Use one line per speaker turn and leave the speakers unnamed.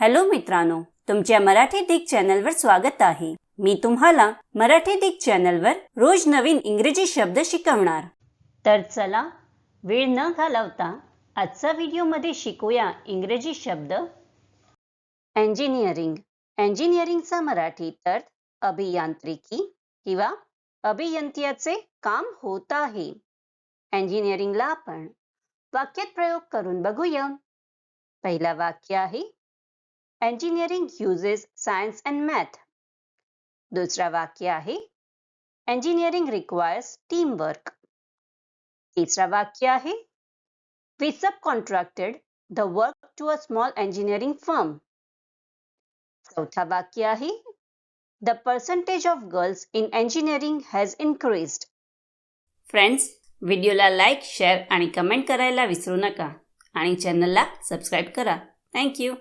Hello मित्रांनो तुमच्या मराठी दिग चॅनलवर स्वागत आहे. मी तुम्हाला मराठी दिग चॅनलवर रोज नवीन इंग्रजी शब्द शिकवणार. तर चला वेळ न घालवता आजचा व्हिडिओमध्ये शिकूया इंग्रजी शब्द. इंजिनिअरिंग इंजिनिअरिंगचा मराठी अर्थ अभियांत्रिकी किंवा अभियंत्याचे काम होत आहे. इंजिनिअरिंगला आपण वाक्यात प्रयोग करून बघूया. पहिला वाक्य आहे engineering uses science and math दुसरं वाक्य आहे इंजिनिअरिंग रिक्वायर्स टीम वर्क तिसरा वाक्य आहे we subcontracted the work to a small engineering firm चौथा वाक्य आहे the percentage of girls in engineering has increased friends व्हिडिओला लाईक शेअर आणि कमेंट करायला विसरू नका. आणि चॅनलला सबस्क्राईब करा. थँक्यू